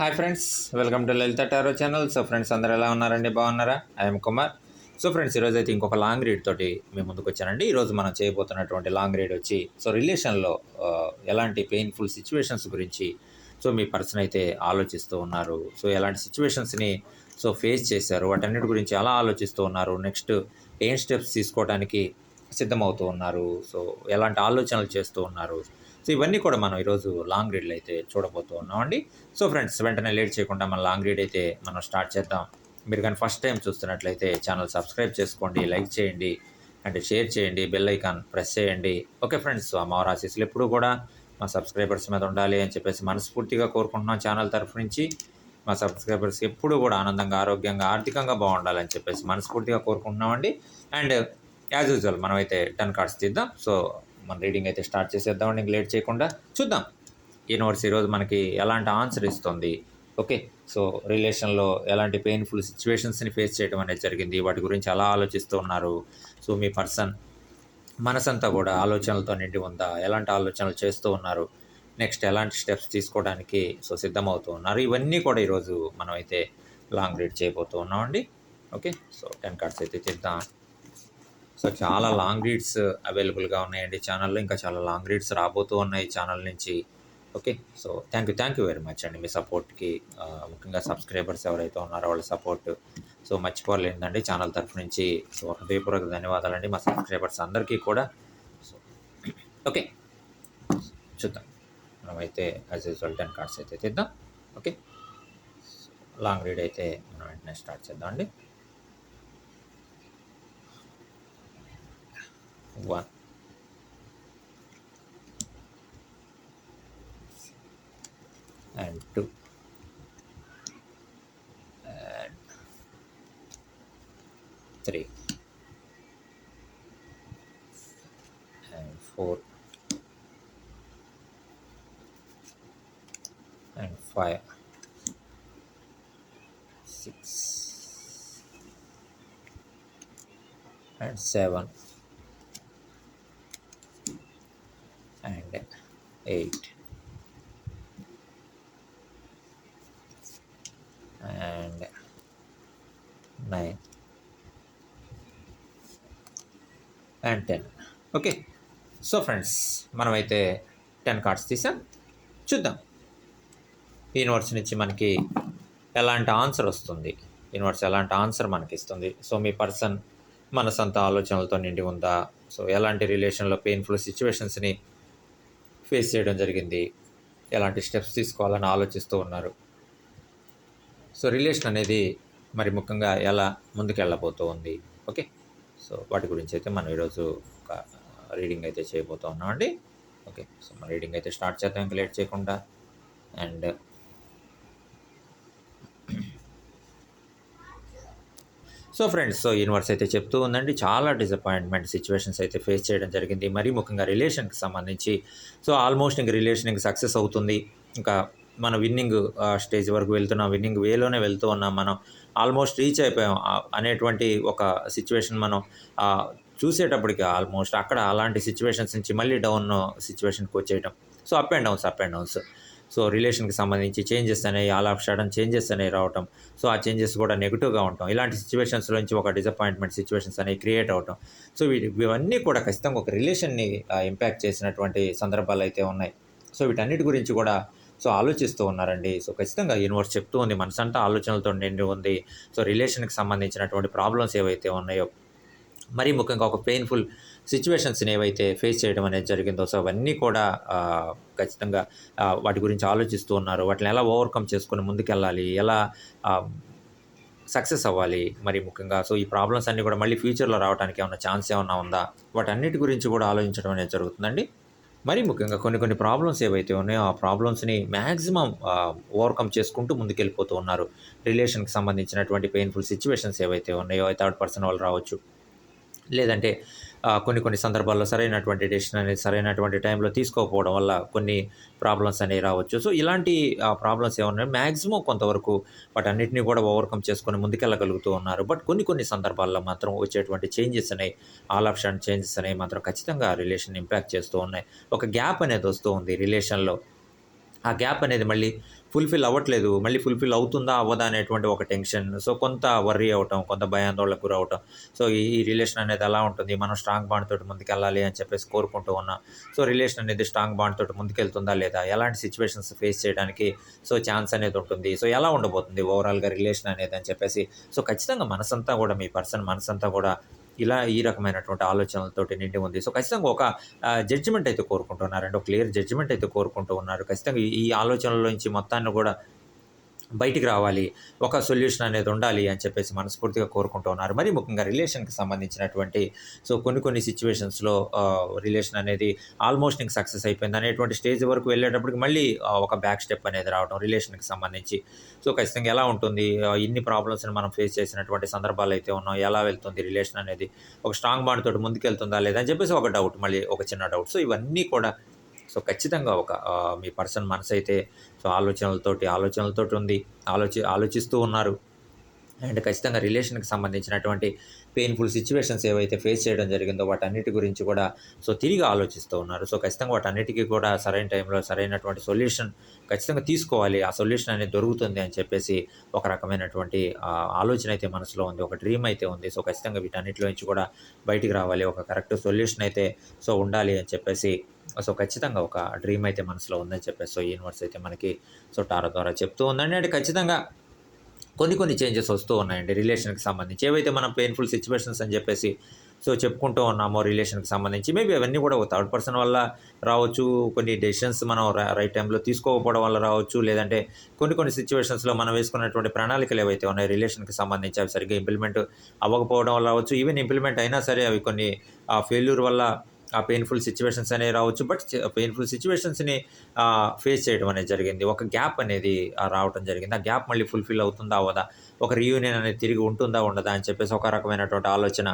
Hi friends welcome to Lalitha tarot channel. So friends అందరు ఎలా ఉన్నారండి? బాగున్నారా? ఐఎమ్ కుమార్. సో ఫ్రెండ్స్ ఈరోజు అయితే ఇంకొక లాంగ్ రీడ్ తోటి మేము ముందుకు వచ్చానండి. ఈరోజు మనం చేయబోతున్నటువంటి లాంగ్ రీడ్ వచ్చి సో రిలేషన్లో ఎలాంటి పెయిన్ఫుల్ సిచ్యువేషన్స్ గురించి సో మీ పర్సన్ అయితే ఆలోచిస్తూ ఉన్నారు. సో ఎలాంటి సిచ్యువేషన్స్ని సో ఫేస్ చేశారు? వాటన్నిటి గురించి ఎలా ఆలోచిస్తూ ఉన్నారు? నెక్స్ట్ ఏం స్టెప్స్ తీసుకోవడానికి సిద్ధమవుతూ ఉన్నారు? సో ఎలాంటి ఆలోచనలు చేస్తూ ఉన్నారు? సో ఇవన్నీ కూడా మనం ఈరోజు లాంగ్ రీడ్లు అయితే చూడబోతూ ఉన్నామండి. సో ఫ్రెండ్స్ వెంటనే లేట్ చేయకుండా మన లాంగ్ రీడ్ అయితే మనం స్టార్ట్ చేద్దాం. మీరు కానీ ఫస్ట్ టైం చూస్తున్నట్లయితే ఛానల్ సబ్స్క్రైబ్ చేసుకోండి లైక్ చేయండి అంటే షేర్ చేయండి బెల్ ఐకాన్ ప్రెస్ చేయండి. ఓకే ఫ్రెండ్స్ అమ్మవారి ఆశీస్సులు ఎప్పుడు కూడా మా సబ్స్క్రైబర్స్ మీద ఉండాలి అని చెప్పేసి మనస్ఫూర్తిగా కోరుకుంటున్నాం ఛానల్ తరఫు నుంచి. మా సబ్స్క్రైబర్స్ ఎప్పుడు కూడా ఆనందంగా ఆరోగ్యంగా ఆర్థికంగా బాగుండాలని చెప్పేసి మనస్ఫూర్తిగా కోరుకుంటున్నామండి. అండ్ యాజ్ యూజువల్ మనమైతే టెన్ కార్డ్స్ తీద్దాం. సో మన రీడింగ్ అయితే స్టార్ట్ చేసేద్దామండి ఇంక లేట్ చేయకుండా చూద్దాం. యూనివర్స్ ఈరోజు మనకి ఎలాంటి ఆన్సర్ ఇస్తుంది? ఓకే సో రిలేషన్లో ఎలాంటి పెయిన్ఫుల్ సిచ్యువేషన్స్ని ఫేస్ చేయడం అనేది జరిగింది. వాటి గురించి ఎలా ఆలోచిస్తూ ఉన్నారు? సో మీ పర్సన్ మనసంతా కూడా ఆలోచనలతో నిండి ఉందా? ఎలాంటి ఆలోచనలు చేస్తూ ఉన్నారు? నెక్స్ట్ ఎలాంటి స్టెప్స్ తీసుకోవడానికి సో సిద్ధమవుతూ ఉన్నారు? ఇవన్నీ కూడా ఈరోజు మనం అయితే లాంగ్ రీడ్ చేయబోతూ ఉన్నామండి. ఓకే సో టెన్ కార్డ్స్ అయితే చేద్దాం సో చాలా లాంగ్ రీడ్స్ అవైలబుల్గా ఉన్నాయండి ఛానల్లో ఇంకా చాలా లాంగ్ రీడ్స్ రాబోతూ ఉన్నాయి ఛానల్ నుంచి. Okay so thank you thank you very much అండి మీ సపోర్ట్కి ముఖ్యంగా సబ్స్క్రైబర్స్ ఎవరైతే ఉన్నారో వాళ్ళ సపోర్ట్ సో మర్చిపోలేదండి ఛానల్ తరఫు నుంచి. సో హృదయపూర్వక ధన్యవాదాలండి మా సబ్స్క్రైబర్స్ అందరికీ కూడా. సో ఓకే చూద్దాం. మనమైతే యాజ్ యూజువల్ టెన్ కార్డ్స్ అయితే తీద్దాం. ఓకే లాంగ్ రీడ్ అయితే మనం వెంటనే స్టార్ట్ చేద్దాం అండి. 1. and 2 and 3 and 4 and 5 6 and 7 and eight and nine and ten okay so friends మనమైతే టెన్ కార్డ్స్ తీసాం. చూద్దాం. యూనివర్స్ నుంచి మనకి ఎలాంటి ఆన్సర్ వస్తుంది? యూనివర్స్ ఎలాంటి ఆన్సర్ మనకి ఇస్తుంది? సో మీ పర్సన్ మన సొంత ఆలోచనలతో నిండి ఉందా? సో ఎలాంటి రిలేషన్లో పెయిన్ఫుల్ సిచ్యువేషన్స్ని ఫేస్ చేయడం జరిగింది. ఎలాంటి స్టెప్స్ తీసుకోవాలని ఆలోచిస్తూ ఉన్నారు. సో రిలేషన్ అనేది మరి ముఖ్యంగా ఎలా ముందుకెళ్ళబోతూ ఉంది. ఓకే? సో వాటి గురించి అయితే మనం ఈరోజు ఒక రీడింగ్ అయితే చేయబోతూ ఉన్నామండి. ఓకే? సో మన రీడింగ్ అయితే స్టార్ట్ చేద్దాం. ఇంకా లేట్ చేయకుండా. And so friends so universe అయితే చెప్తూ ఉందండి. చాలా డిసప్పాయింట్మెంట్ సిచ్యువేషన్స్ అయితే ఫేస్ చేయడం జరిగింది. మరీ ముఖ్యంగా రిలేషన్కి సంబంధించి. సో ఆల్మోస్ట్ ఇంక రిలేషన్ ఇంక సక్సెస్ అవుతుంది. ఇంకా మన విన్నింగ్ స్టేజ్ వరకు వెళ్తున్నాం. విన్నింగ్ వేలోనే వెళ్తూ ఉన్నాం మనం. ఆల్మోస్ట్ రీచ్ అయిపోయాం. అనేటువంటి ఒక సిచ్యువేషన్ మనం చూసేటప్పటికి ఆల్మోస్ట్ అక్కడ అలాంటి సిచ్యువేషన్స్ నుంచి మళ్ళీ డౌన్ సిచ్యువేషన్కి వచ్చేయటం. So up and downs up and downs so రిలేషన్కి సంబంధించి చేంజెస్ అనేవి ఆల్ ఆఫ్ షడన్ చేంజెస్ అనేవి రావటం. సో ఆ చేంజెస్ కూడా నెగిటివ్గా ఉంటాం ఇలాంటి సిచ్యువేషన్స్ నుంచి ఒక డిసప్పాయింట్మెంట్ సిచ్యువేషన్స్ అనేవి క్రియేట్ అవటం. సో ఇవన్నీ కూడా ఖచ్చితంగా ఒక రిలేషన్ని ఇంపాక్ట్ చేసినటువంటి సందర్భాలు అయితే ఉన్నాయి. సో వీటన్నిటి గురించి కూడా సో ఆలోచిస్తూ ఉన్నారండి. సో ఖచ్చితంగా యూనివర్స్ చెప్తూ ఉంది. మనసంతా ఆలోచనలతో నిండి ఉంది. సో రిలేషన్కి సంబంధించినటువంటి ప్రాబ్లమ్స్ ఏవైతే ఉన్నాయో మరీ ముఖ్యంగా ఒక పెయిన్ఫుల్ సిచ్యువేషన్స్ని ఏవైతే ఫేస్ చేయడం అనేది జరిగిందో సో అవన్నీ కూడా ఖచ్చితంగా వాటి గురించి ఆలోచిస్తూ ఉన్నారు. వాటిని ఎలా ఓవర్కమ్ చేసుకొని ముందుకెళ్ళాలి? ఎలా సక్సెస్ అవ్వాలి? మరి ముఖ్యంగా సో ఈ ప్రాబ్లమ్స్ అన్నీ కూడా మళ్ళీ ఫ్యూచర్లో రావడానికి ఏమైనా ఛాన్స్ ఏమైనా ఉందా? వాటన్నిటి గురించి కూడా ఆలోచించడం అనేది జరుగుతుందండి. మరీ ముఖ్యంగా కొన్ని కొన్ని ప్రాబ్లమ్స్ ఏవైతే ఉన్నాయో ఆ ప్రాబ్లమ్స్ని మ్యాక్సిమం ఓవర్కమ్ చేసుకుంటూ ముందుకెళ్ళిపోతూ ఉన్నారు. రిలేషన్కి సంబంధించినటువంటి పెయిన్ఫుల్ సిచ్యువేషన్స్ ఏవైతే ఉన్నాయో థర్డ్ పర్సన్ వాళ్ళు రావచ్చు. లేదంటే కొన్ని కొన్ని సందర్భాల్లో సరైనటువంటి డెసిషన్ అనేది సరైనటువంటి టైంలో తీసుకోకపోవడం వల్ల కొన్ని ప్రాబ్లమ్స్ అనేవి రావచ్చు. సో ఇలాంటి ప్రాబ్లమ్స్ ఏమన్నా మ్యాక్సిమం కొంతవరకు వాటన్నిటిని కూడా ఓవర్కమ్ చేసుకొని ముందుకెళ్ళగలుగుతూ ఉన్నారు. బట్ కొన్ని కొన్ని సందర్భాల్లో మాత్రం వచ్చేటువంటి చేంజెస్ అనేవి ఆల్ ఆప్షన్ చేంజెస్ అనేవి మాత్రం ఖచ్చితంగా రిలేషన్ ఇంపాక్ట్ చేస్తూ ఉన్నాయి. ఒక గ్యాప్ అనేది వస్తూ ఉంది రిలేషన్లో ఆ గ్యాప్ అనేది మళ్ళీ ఫుల్ఫిల్ అవ్వట్లేదు. మళ్ళీ ఫుల్ఫిల్ అవుతుందా అవ్వదా అనేటువంటి ఒక టెన్షన్. సో కొంత వర్రీ అవటం కొంత భయాందోళనకు గురవటం. సో ఈ రిలేషన్ అనేది ఎలా ఉంటుంది. మనం స్ట్రాంగ్ బాండ్ తోటి ముందుకెళ్ళాలి అని చెప్పేసి కోరుకుంటూ ఉన్నాం. సో రిలేషన్ అనేది స్ట్రాంగ్ బాండ్ తోటి ముందుకెళ్తుందా లేదా? ఎలాంటి సిచ్యువేషన్స్ ఫేస్ చేయడానికి సో ఛాన్స్ అనేది ఉంటుంది. సో ఎలా ఉండబోతుంది ఓవరాల్గా రిలేషన్ అనేది అని చెప్పేసి. సో ఖచ్చితంగా మనసంతా కూడా మీ పర్సన్ మనసంతా కూడా ఇలా ఈ రకమైనటువంటి ఆలోచనలతోటి నిండి ఉంది. సో ఖచ్చితంగా ఒక జడ్జిమెంట్ అయితే కోరుకుంటున్నారండి. ఒక క్లియర్ జడ్జిమెంట్ అయితే కోరుకుంటూ ఉన్నారు. ఖచ్చితంగా ఈ- ఈ ఆలోచనలోంచి మొత్తాన్ని కూడా బయటికి రావాలి ఒక సొల్యూషన్ అనేది ఉండాలి అని చెప్పేసి మనస్ఫూర్తిగా కోరుకుంటూ ఉన్నారు. మరి ముఖ్యంగా రిలేషన్కి సంబంధించినటువంటి సో కొన్ని కొన్ని సిచ్యువేషన్స్లో రిలేషన్ అనేది ఆల్మోస్ట్ నీకు సక్సెస్ అయిపోయింది అనేటువంటి స్టేజ్ వరకు వెళ్ళేటప్పటికి మళ్ళీ ఒక బ్యాక్ స్టెప్ అనేది రావడం రిలేషన్కి సంబంధించి. సో ఖచ్చితంగా ఎలా ఉంటుంది? ఇన్ని ప్రాబ్లమ్స్ని మనం ఫేస్ చేసినటువంటి సందర్భాలు అయితే ఉన్నాం ఎలా వెళ్తుంది రిలేషన్ అనేది? ఒక స్ట్రాంగ్ బాండ్ తోటి ముందుకెళ్తుందా లేదా అని చెప్పేసి ఒక డౌట్ మళ్ళీ ఒక చిన్న డౌట్. సో ఇవన్నీ కూడా సో ఖచ్చితంగా ఒక మీ పర్సన్ మనసు అయితే సో ఆలోచనలతోటి ఆలోచనలతోటి ఉంది. ఆలోచి ఆలోచిస్తూ ఉన్నారు. అండ్ ఖచ్చితంగా రిలేషన్కి సంబంధించినటువంటి పెయిన్ఫుల్ సిచ్యువేషన్స్ ఏవైతే ఫేస్ చేయడం జరిగిందో వాటన్నిటి గురించి కూడా సో తిరిగి ఆలోచిస్తూ ఉన్నారు. సో ఖచ్చితంగా వాటన్నిటికీ కూడా సరైన టైంలో సరైనటువంటి సొల్యూషన్ ఖచ్చితంగా తీసుకోవాలి. ఆ సొల్యూషన్ అనేది దొరుకుతుంది అని చెప్పేసి ఒక రకమైనటువంటి ఆలోచన అయితే మనసులో ఉంది. ఒక డ్రీమ్ అయితే ఉంది. సో ఖచ్చితంగా వీటన్నిటిలో నుంచి కూడా బయటికి రావాలి. ఒక కరెక్ట్ సొల్యూషన్ అయితే సో ఉండాలి అని చెప్పేసి సో ఖచ్చితంగా ఒక డ్రీమ్ అయితే మనసులో ఉందని చెప్పేసి సో యూనివర్స్ అయితే మనకి సో టారో ద్వారా చెప్తూ ఉందండి. అంటే ఖచ్చితంగా కొన్ని కొన్ని చేంజెస్ వస్తూ ఉన్నాయండి రిలేషన్కి సంబంధించి. ఏవైతే మనం పెయిన్ఫుల్ సిచ్యువేషన్స్ అని చెప్పేసి సో చెప్పుకుంటూ ఉన్నామో రిలేషన్కి సంబంధించి మేబీ అవన్నీ కూడా ఒక థర్డ్ పర్సన్ వల్ల రావచ్చు. కొన్ని డెసిషన్స్ మనం రైట్ టైంలో తీసుకోకపోవడం వల్ల రావచ్చు. లేదంటే కొన్ని కొన్ని సిచ్యువేషన్స్లో మనం వేసుకున్నటువంటి ప్రణాళికలు ఏవైతే ఉన్నాయి రిలేషన్కి సంబంధించి అవి సరిగ్గా ఇంప్లిమెంట్ అవ్వకపోవడం వల్ల రావచ్చు. ఈవెన్ ఇంప్లిమెంట్ అయినా సరే అవి కొన్ని ఫెయిల్యూర్ వల్ల ఆ పెయిన్ఫుల్ సిచ్యువేషన్స్ అనేవి రావచ్చు. బట్ పెయిన్ఫుల్ సిచ్యువేషన్స్ని ఫేస్ చేయడం అనేది జరిగింది. ఒక గ్యాప్ అనేది రావడం జరిగింది. ఆ గ్యాప్ మళ్ళీ ఫుల్ఫిల్ అవుతుందా అవదా? ఒక రీయూనియన్ అనేది తిరిగి ఉంటుందా ఉండదా అని చెప్పేసి ఒక రకమైనటువంటి ఆలోచన.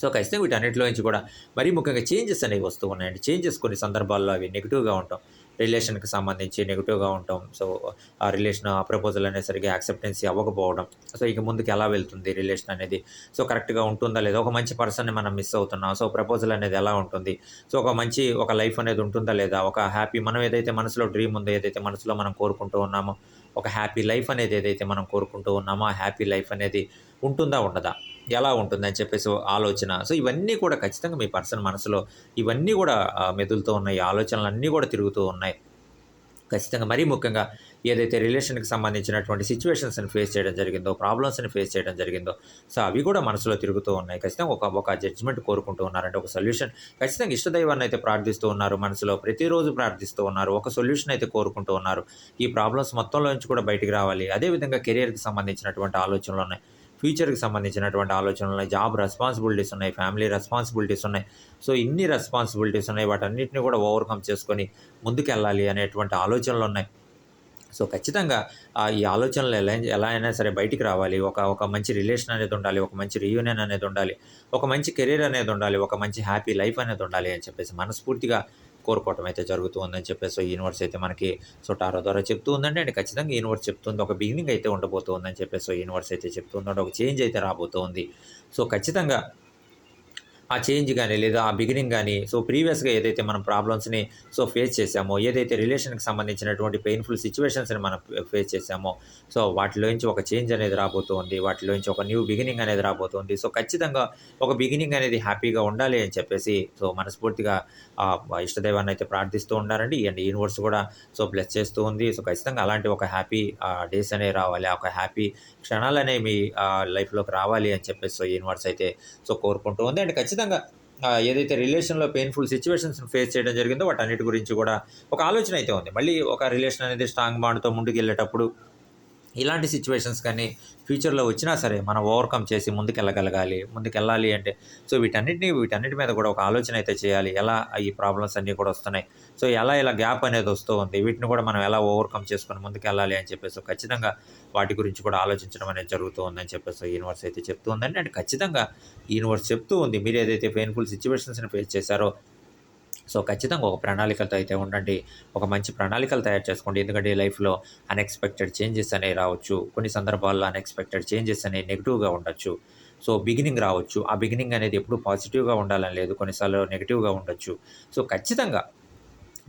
సో ఖచ్చితంగా వీటన్నిటిలో నుంచి కూడా మరీ ముఖ్యంగా చేంజెస్ అనేవి వస్తూ ఉన్నాయండి. చేంజెస్ కొన్ని సందర్భాల్లో అవి నెగిటివ్గా ఉంటాం. రిలేషన్కి సంబంధించి నెగిటివ్గా ఉంటాం సో ఆ రిలేషన్ ఆ ప్రపోజల్ అనేసరికి యాక్సెప్టెన్సీ అవ్వకపోవడం. సో ఇక ముందుకు ఎలా వెళ్తుంది రిలేషన్ అనేది? సో కరెక్ట్గా ఉంటుందా లేదా? ఒక మంచి పర్సన్ని మనం మిస్ అవుతున్నాం. సో ప్రపోజల్ అనేది ఎలా ఉంటుంది? సో ఒక మంచి ఒక లైఫ్ అనేది ఉంటుందా లేదా? ఒక హ్యాపీ మనం ఏదైతే మనసులో డ్రీమ్ ఉందో ఏదైతే మనసులో మనం కోరుకుంటూ ఉన్నామో ఒక హ్యాపీ లైఫ్ అనేది ఏదైతే మనం కోరుకుంటూ ఉన్నామో ఆ హ్యాపీ లైఫ్ అనేది ఉంటుందా ఉండదా? ఎలా ఉంటుందని చెప్పేసి ఆలోచన. సో ఇవన్నీ కూడా ఖచ్చితంగా మీ పర్సన్ మనసులో ఇవన్నీ కూడా మెదులుతూ ఉన్నాయి. ఆలోచనలు అన్నీ కూడా తిరుగుతూ ఉన్నాయి. ఖచ్చితంగా మరీ ముఖ్యంగా ఏదైతే రిలేషన్కి సంబంధించినటువంటి సిచ్యువేషన్స్ని ఫేస్ చేయడం జరిగిందో ప్రాబ్లమ్స్ని ఫేస్ చేయడం జరిగిందో సో అవి కూడా మనసులో తిరుగుతూ ఉన్నాయి. ఖచ్చితంగా ఒక ఒక జడ్జ్మెంట్ కోరుకుంటూ ఉన్నారంటే ఒక సొల్యూషన్ ఖచ్చితంగా ఇష్టదైవాన్ని అయితే ప్రార్థిస్తూ ఉన్నారు మనసులో ప్రతిరోజు ప్రార్థిస్తూ ఉన్నారు. ఒక సొల్యూషన్ అయితే కోరుకుంటూ ఉన్నారు. ఈ ప్రాబ్లమ్స్ మొత్తంలో నుంచి కూడా బయటికి రావాలి. అదేవిధంగా కెరియర్కి సంబంధించినటువంటి ఆలోచనలు ఉన్నాయి. ఫ్యూచర్కి సంబంధించినటువంటి ఆలోచనలు ఉన్నాయి. జాబ్ రెస్పాన్సిబిలిటీస్ ఉన్నాయి. ఫ్యామిలీ రెస్పాన్సిబిలిటీస్ ఉన్నాయి. సో ఇన్ని రెస్పాన్సిబిలిటీస్ ఉన్నాయి. వాటన్నిటిని కూడా ఓవర్కమ్ చేసుకొని ముందుకెళ్ళాలి అనేటువంటి ఆలోచనలు ఉన్నాయి. సో ఖచ్చితంగా ఆ ఈ ఆలోచనలు ఎలా ఎలా అయినా సరే బయటికి రావాలి. ఒక ఒక మంచి రిలేషన్ అనేది ఉండాలి. ఒక మంచి రియూనియన్ అనేది ఉండాలి. ఒక మంచి కెరీర్ అనేది ఉండాలి. ఒక మంచి హ్యాపీ లైఫ్ అనేది ఉండాలి అని చెప్పేసి మనస్ఫూర్తిగా కోరుకోవటం అయితే జరుగుతూ ఉందని చెప్పేసి సో యూనివర్స్ అయితే మనకి సో టారో ద్వారా చెప్తూ ఉందండి. అండ్ ఖచ్చితంగా యూనివర్స్ చెప్తుంది. ఒక బిగినింగ్ అయితే ఉండబోతుందని చెప్పేసి సో యూనివర్స్ అయితే చెప్తుందండి ఒక చేంజ్ అయితే రాబోతోంది. సో ఖచ్చితంగా ఆ చేంజ్ కానీ లేదా ఆ బిగినింగ్ కానీ సో ప్రీవియస్గా ఏదైతే మనం ప్రాబ్లమ్స్ని సో ఫేస్ చేసామో ఏదైతే రిలేషన్కి సంబంధించినటువంటి పెయిన్ఫుల్ సిచ్యువేషన్స్ని మనం ఫేస్ చేసామో సో వాటిలోంచి ఒక చేంజ్ అనేది రాబోతోంది వాటిలోంచి ఒక న్యూ బిగినింగ్ అనేది రాబోతోంది. సో ఖచ్చితంగా ఒక బిగినింగ్ అనేది హ్యాపీగా ఉండాలి అని చెప్పేసి సో మనస్ఫూర్తిగా ఇష్టదైవాన్ని అయితే ప్రార్థిస్తూ ఉండాలండి అండ్ యూనివర్స్ కూడా సో బ్లెస్ చేస్తూ ఉంది. సో ఖచ్చితంగా అలాంటి ఒక హ్యాపీ డేస్ అనేవి రావాలి. ఒక హ్యాపీ క్షణాలు అనేవి మీ లైఫ్లోకి రావాలి అని చెప్పేసి సో యూనివర్స్ అయితే సో కోరుకుంటూ ఉంది. అండ్ ఖచ్చితంగా ఖచ్చితంగా ఏదైతే రిలేషన్లో పెయిన్ఫుల్ సిచ్యువేషన్స్ ఫేస్ చేయడం జరిగిందో వాటన్నిటి గురించి కూడా ఒక ఆలోచన అయితే ఉంది. మళ్ళీ ఒక రిలేషన్ అనేది స్ట్రాంగ్ బాండ్తో ముందుకు వెళ్ళేటప్పుడు ఇలాంటి సిచ్యువేషన్స్ కానీ ఫ్యూచర్లో వచ్చినా సరే మనం ఓవర్కమ్ చేసి ముందుకెళ్ళగలగాలి ముందుకెళ్ళాలి అంటే సో వీటన్నిటిని వీటన్నిటి మీద కూడా ఒక ఆలోచన అయితే చేయాలి. ఎలా ఈ ప్రాబ్లమ్స్ అన్నీ కూడా వస్తున్నాయి? సో ఎలా ఇలా గ్యాప్ అనేది వస్తూ ఉంది? వీటిని కూడా మనం ఎలా ఓవర్కమ్ చేసుకొని ముందుకెళ్ళాలి అని చెప్పేసి ఖచ్చితంగా వాటి గురించి కూడా ఆలోచించడం అనేది జరుగుతూ ఉందని చెప్పేసి యూనివర్స్ అయితే చెప్తూ ఉందండి. అంటే ఖచ్చితంగా యూనివర్స్ చెప్తూ ఉంది. మీరు ఏదైతే పెయిన్ఫుల్ సిచ్యువేషన్స్ని ఫేస్ చేశారో సో ఖచ్చితంగా ఒక ప్రణాళికలతో అయితే ఉండండి. ఒక మంచి ప్రణాళికలు తయారు చేసుకోండి. ఎందుకంటే లైఫ్లో అన్ఎక్స్పెక్టెడ్ చేంజెస్ అనేవి రావచ్చు. కొన్ని సందర్భాల్లో అన్ఎక్స్పెక్టెడ్ చేంజెస్ అనేవి నెగిటివ్గా ఉండొచ్చు. సో బిగినింగ్ రావచ్చు. ఆ బిగినింగ్ అనేది ఎప్పుడు పాజిటివ్గా ఉండాలని లేదు. కొన్నిసార్లు నెగిటివ్గా ఉండొచ్చు. సో ఖచ్చితంగా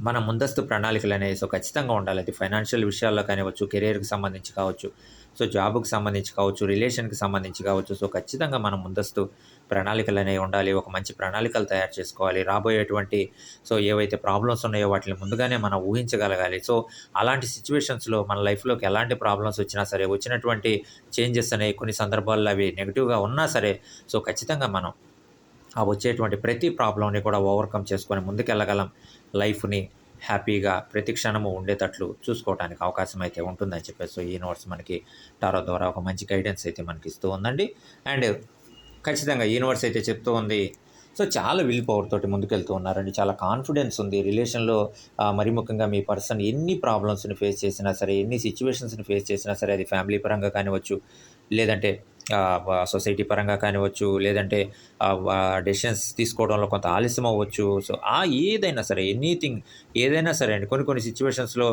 మన ముందస్తు ప్రణాళికలు అనేవి సో ఖచ్చితంగా ఉండాలి. అది ఫైనాన్షియల్ విషయాల్లో కానివ్వచ్చు కెరీర్కి సంబంధించి కావచ్చు సో జాబ్కి సంబంధించి కావచ్చు రిలేషన్కి సంబంధించి కావచ్చు. సో ఖచ్చితంగా మనం ముందస్తు ప్రణాళికలు అనేవి ఉండాలి ఒక మంచి ప్రణాళికలు తయారు చేసుకోవాలి రాబోయేటువంటి సో ఏవైతే ప్రాబ్లమ్స్ ఉన్నాయో వాటిని ముందుగానే మనం ఊహించగలగాలి. సో అలాంటి సిచ్యువేషన్స్లో మన లైఫ్లోకి ఎలాంటి ప్రాబ్లమ్స్ వచ్చినా సరే వచ్చినటువంటి చేంజెస్ అనేవి కొన్ని సందర్భాల్లో అవి నెగిటివ్గా ఉన్నా సరే సో ఖచ్చితంగా మనం ఆ వచ్చేటువంటి ప్రతి ప్రాబ్లంని కూడా ఓవర్కమ్ చేసుకొని ముందుకెళ్ళగలం. లైఫ్ని హ్యాపీగా ప్రతి క్షణము ఉండేటట్లు చూసుకోవడానికి అవకాశం అయితే ఉంటుందని చెప్పేసి సో ఈ నోట్స్ మనకి టారో ద్వారా ఒక మంచి గైడెన్స్ అయితే మనకి ఇస్తూ ఉందండి. అండ్ ఖచ్చితంగా యూనివర్స్ అయితే చెప్తూ ఉంది. సో చాలా విల్ పవర్ తోటి ముందుకెళ్తూ ఉన్నారండి. చాలా కాన్ఫిడెన్స్ ఉంది. రిలేషన్లో మరి ముఖ్యంగా మీ పర్సన్ ఎన్ని ప్రాబ్లమ్స్ని ఫేస్ చేసినా సరే ఎన్ని సిచ్యువేషన్స్ని ఫేస్ చేసినా సరే అది ఫ్యామిలీ పరంగా కానివచ్చు లేదంటే సొసైటీ పరంగా కానివచ్చు లేదంటే డెసిషన్స్ తీసుకోవడంలో కొంత ఆలస్యం అవ్వచ్చు. సో ఆ ఏదైనా సరే ఎనీథింగ్ ఏదైనా సరే అండి కొన్ని కొన్ని సిచ్యువేషన్స్లో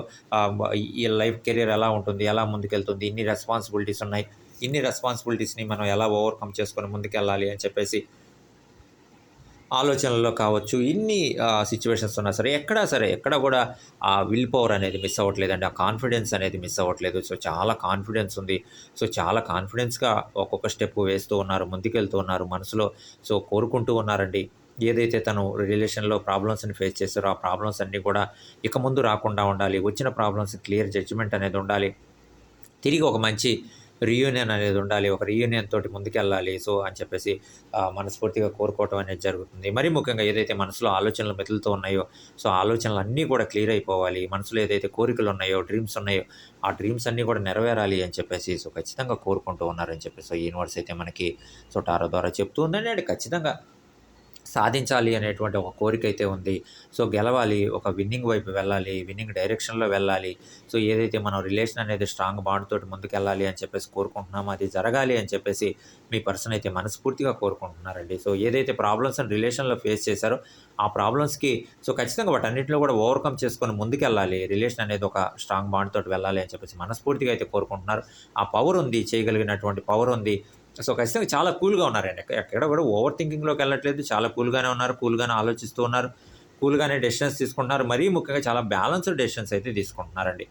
ఈ లైఫ్ కెరీర్ ఎలా ఉంటుంది ఎలా ముందుకెళ్తుంది ఇన్ని రెస్పాన్సిబిలిటీస్ ఉన్నాయి ఇన్ని రెస్పాన్సిబిలిటీస్ని మనం ఎలా ఓవర్కమ్ చేసుకొని ముందుకెళ్ళాలి అని చెప్పేసి ఆలోచనల్లో కావచ్చు ఇన్ని సిచ్యువేషన్స్ ఉన్నా సరే ఎక్కడా సరే ఎక్కడ కూడా ఆ విల్ పవర్ అనేది మిస్ అవ్వట్లేదండి. ఆ కాన్ఫిడెన్స్ అనేది మిస్ అవ్వట్లేదు. సో చాలా కాన్ఫిడెన్స్ ఉంది. సో చాలా కాన్ఫిడెన్స్గా ఒక్కొక్క స్టెప్ వేస్తూ ఉన్నారు ముందుకెళ్తూ ఉన్నారు మనసులో. సో కోరుకుంటూ ఉన్నారండి. ఏదైతే తను రిలేషన్లో ప్రాబ్లమ్స్ని ఫేస్ చేస్తారో ఆ ప్రాబ్లమ్స్ అన్నీ కూడా ఇక ముందు రాకుండా ఉండాలి. వచ్చిన ప్రాబ్లమ్స్ క్లియర్ జడ్జిమెంట్ అనేది ఉండాలి. తిరిగి ఒక మంచి రీయూనియన్ అనేది ఉండాలి ఒక రీయూనియన్ తోటి ముందుకెళ్ళాలి. సో అని చెప్పేసి మనస్ఫూర్తిగా కోరుకోవటం అనేది జరుగుతుంది. మరీ ముఖ్యంగా ఏదైతే మనసులో ఆలోచనలు మెతులుతూ ఉన్నాయో సో ఆలోచనలు అన్నీ కూడా క్లియర్ అయిపోవాలి. మనసులో ఏదైతే కోరికలు ఉన్నాయో డ్రీమ్స్ ఉన్నాయో ఆ డ్రీమ్స్ అన్నీ కూడా నెరవేరాలి అని చెప్పేసి సో ఖచ్చితంగా కోరుకుంటూ ఉన్నారని చెప్పేసి సో యూనివర్స్ అయితే మనకి సో టారో ద్వారా చెప్తూ ఉందండి. అండ్ ఖచ్చితంగా సాధించాలి అనేటువంటి ఒక కోరిక అయితే ఉంది. సో గెలవాలి ఒక విన్నింగ్ వైపు వెళ్ళాలి విన్నింగ్ డైరెక్షన్లో వెళ్ళాలి. సో ఏదైతే మనం రిలేషన్ అనేది స్ట్రాంగ్ బాండ్ తోటి ముందుకెళ్ళాలి అని చెప్పేసి కోరుకుంటున్నామో అది జరగాలి అని చెప్పేసి మీ పర్సన్ అయితే మనస్ఫూర్తిగా కోరుకుంటున్నారండి. సో ఏదైతే ప్రాబ్లమ్స్ అండ్ రిలేషన్లో ఫేస్ చేశారో ఆ ప్రాబ్లమ్స్కి సో ఖచ్చితంగా వాటన్నింటిలో కూడా ఓవర్కమ్ చేసుకొని ముందుకెళ్ళాలి. రిలేషన్ అనేది ఒక స్ట్రాంగ్ బాండ్ తోటి వెళ్ళాలి అని చెప్పేసి మనస్ఫూర్తిగా అయితే కోరుకుంటున్నారు. ఆ పవర్ ఉంది చేయగలిగినటువంటి పవర్ ఉంది. సో ఖచ్చితంగా చాలా కూల్గా ఉన్నారండి. ఎక్కడ కూడా ఓవర్ థింకింగ్లోకి వెళ్ళట్లేదు. చాలా కూల్గానే ఉన్నారు కూల్గానే ఆలోచిస్తూ ఉన్నారు కూల్గానే డెసిషన్స్ తీసుకుంటున్నారు. మరీ ముఖ్యంగా చాలా బ్యాలెన్స్డ్ డెసిషన్స్ అయితే తీసుకుంటున్నారండి.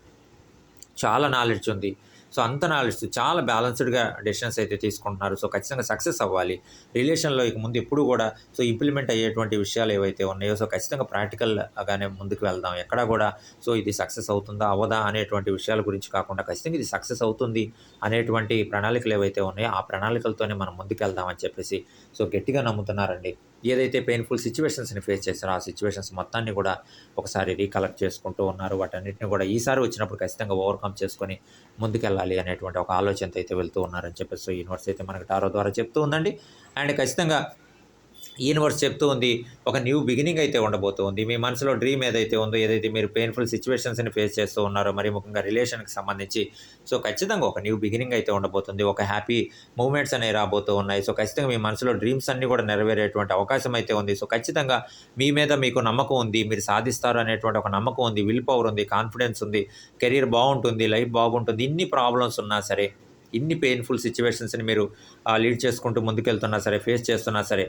చాలా నాలెడ్జ్ ఉంది. సో అంత నాలెడ్జ్ చాలా బ్యాలెన్స్డ్గా డెసిషన్స్ అయితే తీసుకుంటున్నారు. సో ఖచ్చితంగా సక్సెస్ అవ్వాలి. రిలేషన్లో ఇక ముందు ఎప్పుడు కూడా సో ఇంప్లిమెంట్ అయ్యేటువంటి విషయాలు ఏవైతే ఉన్నాయో సో ఖచ్చితంగా ప్రాక్టికల్గానే ముందుకు వెళ్దాం. ఎక్కడా కూడా సో ఇది సక్సెస్ అవుతుందా అవ్వదా అనేటువంటి విషయాల గురించి కాకుండా ఖచ్చితంగా ఇది సక్సెస్ అవుతుంది అనేటువంటి ప్రణాళికలు ఏవైతే ఉన్నాయో ఆ ప్రణాళికలతోనే మనం ముందుకు వెళ్దాం అని చెప్పేసి సో గట్టిగా నమ్ముతున్నారండి. ఏదైతే పెయిన్ఫుల్ సిచ్యువేషన్స్ని ఫేస్ చేస్తారో ఆ సిచ్యువేషన్స్ మొత్తాన్ని కూడా ఒకసారి రీకలెక్ట్ చేసుకుంటూ ఉన్నారు. వాటన్నిటిని కూడా ఈసారి వచ్చినప్పుడు ఖచ్చితంగా ఓవర్కమ్ చేసుకొని ముందుకెళ్ళాలి అనేటువంటి ఒక ఆలోచనతో అయితే వెళ్తూ ఉన్నారని చెప్పేసి యూనివర్స్ అయితే మనకి టారో ద్వారా చెప్తూ ఉందండి. అండ్ ఖచ్చితంగా యూనివర్స్ చెప్తూ ఉంది. ఒక న్యూ బిగినింగ్ అయితే ఉండబోతుంది మీ మనసులో డ్రీమ్ ఏదైతే ఉందో ఏదైతే మీరు పెయిన్ఫుల్ సిచ్యువేషన్స్ని ఫేస్ చేస్తూ ఉన్నారో మరి ముఖ్యంగా రిలేషన్కి సంబంధించి సో ఖచ్చితంగా ఒక న్యూ బిగినింగ్ అయితే ఉండబోతుంది. ఒక హ్యాపీ మూమెంట్స్ అనేవి రాబోతూ ఉన్నాయి. సో ఖచ్చితంగా మీ మనసులో డ్రీమ్స్ అన్నీ కూడా నెరవేరేటువంటి అవకాశం అయితే ఉంది. సో ఖచ్చితంగా మీ మీద మీకు నమ్మకం ఉంది. మీరు సాధిస్తారు అనేటువంటి ఒక నమ్మకం ఉంది. విల్ పవర్ ఉంది. కాన్ఫిడెన్స్ ఉంది. కెరీర్ బాగుంటుంది. లైఫ్ బాగుంటుంది. ఇన్ని ప్రాబ్లమ్స్ ఉన్నా సరే ఇన్ని పెయిన్ఫుల్ సిచ్యువేషన్స్ని మీరు లీడ్ చేసుకుంటూ ముందుకెళ్తున్నా సరే ఫేస్ చేస్తున్నా సరే